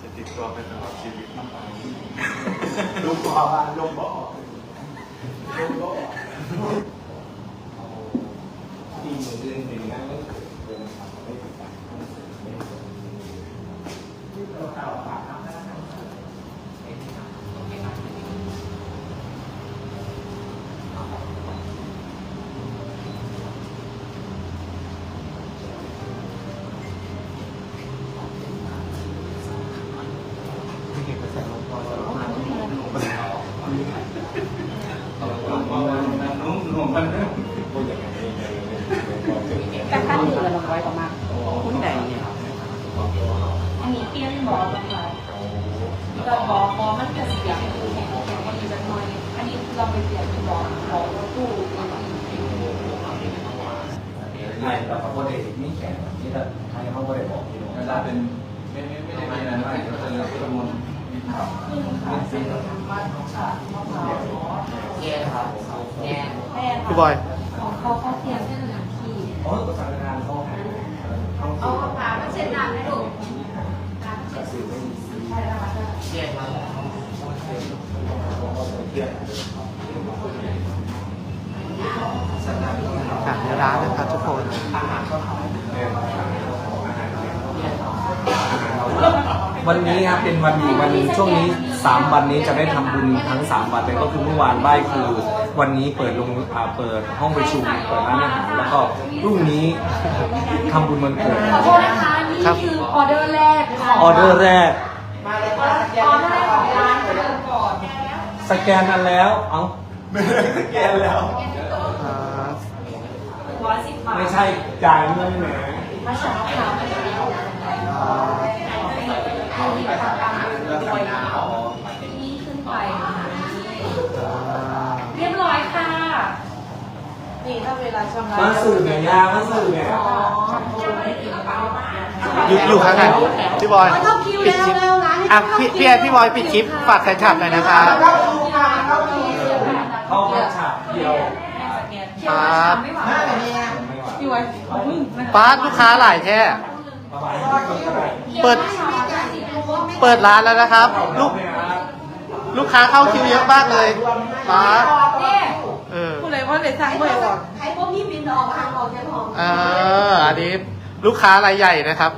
จะติดตัวไปตลอดชีวิตน้ำตาลูกบอกว่าลูกบอกลูกบอกที่มือเดินหนึ่งนะเดินทางไม่ติดตามเราเข้าปากน้ำนะนุ่ มันพูดอย่างนี้แต่ขั้นหนึ่งกับลงร้อยกว่ามาคุณใดเนี่ยอันนี้เปลี่ยนหมอนะคะก็หมอหมอมันจะเสียงแข็งแข็งกว่านี้จะน้อยอันนี้เราไปเปลี่ยนเป็นหมอหมอรถตู้ไม่เราเขาก็ได้ไม่แข็งนี่ถ้าใครเขาก็ได้บอกที่เวลาเป็นไม่ไม่ไม่ได้มีอะไรมากก็จะเลือกสมุนมีข่าวขึ้นขาเส้นมัดขาเท้าหมอ แย่ครับแย่แม่พี่บอย ของเขาเขาเตรียมเส้นหนังขี้โอ้ตัวสารงานเขาเขาเอาขามาเช็ดน้ำให้ลูกขามาเช็ดใช่แล้วค่ะ แย่ครับ อะในร้านนะครับทุกคน วันนี้ครับเป็นวันดีวันช่วงนี้สามวันนี้จะได้ทำบุญทั้งสามวันเลยก็คือเมื่อวานไหว้ครูวันนี้เปิดโรงอ่าเปิดห้องประชุมเปิดร้านอาหารแล้วก็พรุ่งนี้ทำบุญวันเกิดขอโทษนะคะนี่คือออเดอร์แรกของออเดอร์แรก ออเดอร์แรกของร้านเดิมก่อนสแกนกันแล้ว เอ้าไม่ได้สแกนแล้วอ่าร้อยสิบบาทไม่ใช่จ่ายเงินแหม มาฉาค่ะ ด้วยนี่ขึ้นไปเรียบร้อยค่ะ นี่ถ้าเวลาชำระมาสื่อเนี่ยามาสื่อเนี่ยอยู่อยู่ข้างไหนพี่บอยปิดคลิปอะพี่พี่พี่บอยปิดคลิปฝากแฟนคลับหน่อยนะครับเข้ามาฉากเดียวครับไม่ไหวป้าลูกค้าหลายแท้เปิด เปิดร้านแล้วนะครับ ลูกลูกค้าเข้าคิวเยอะมากเลยป้าดเนี่ยเออพูดเลยว่าเลยสร้างไม่หรอกใครพวกพี่บินออกมาทางออกจากห้องเอออันนี้ลูกค้ารายใหญ่นะครับ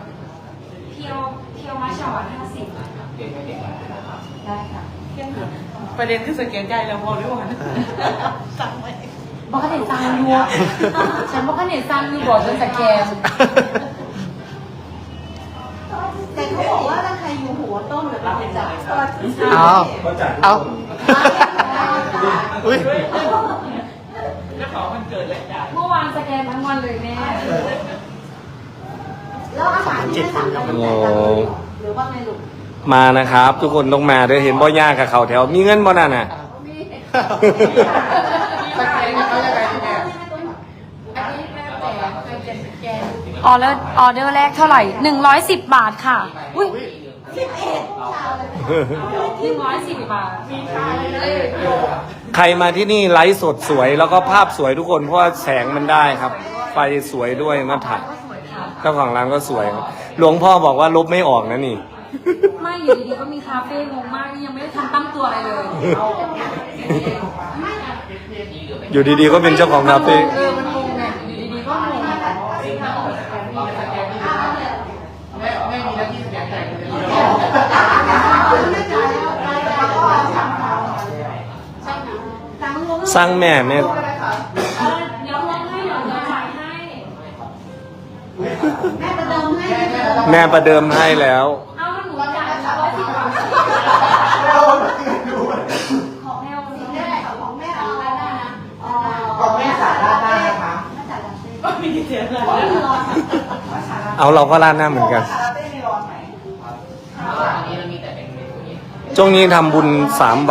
เพียวเพียวมาฉาวันห้าสิบได้ค่ะเที่ยงคืนประเด็นคือสแกนใจแล้วพอหรือเปล่าสั่งไหมบอกเขาเห็นซังอยู่ฉันบอกเขาเห็นซังอยู่บอกจนสแกน แต่เขาบอกว่าถ้าใครอยู่หัวต้นหรือ เราจะเอาก็จัดเอาอุ้ยเจ้าของมันเกิดแล้วจ้ะเมื่อวานสแกนทั้งวันเลยแม่แล้วอาหารที่สั่งกันตั้งแต่ตอนนี้หรือว่าไงลูกมานะครับ ทุกคนต้องมาด้วยเห็นบ่ยากกับเขาแถวมีเงินบ่นั่นน่ะสแกนเขายังไงพี่แม่อันนี้แม่แต่เป็นเจ็ดสแกนออเดอร์ออเดอร์แรกเท่าไหร่หนึ่งร้อยสิบบาทค่ะ อุ้ย สิบเอ็ดชาวเลยหนึ่งร้อยสิบบาทใครมาที่นี่ไลฟ์สดสวยแล้วก็ภาพสวยทุกคนเพราะว่าแสงมันได้ครับ ไฟสวยด้วยมาถ่ายก็สวยค่ะเจ้าของร้านก็สวยครับ หลวงพ่อบอกว่าลบไม่ออกนะนี่ ไม่อยู่ดีๆก็มีคาเฟ่งงมากนี่ยังไม่ได้ทันตั้งตัวอะไรเลย อยู่ดีๆก็เป็นเจ้าของคาเฟ่เออมันงงไงอยู่ดีๆก็งง สร้างแม่แม่เดี๋ยวลองให้เดี๋ยวเราจ่ายให้ แม่ประเดิมให้แม่ประเดิมให้แล้ว เอาหนูจ่ายร้อยสิบบาทของแมวนี่แม่ได้ของแม่เอาได้นะของแม่สาราได้นะคะแม่จ่ายได้ก็มีเสียงเลยเอาเราก็ร้านหน้าเหมือนกันอันนี้มันมีแต่เป็นเมนูนี้ช่วงนี้ทำบุญสามวัน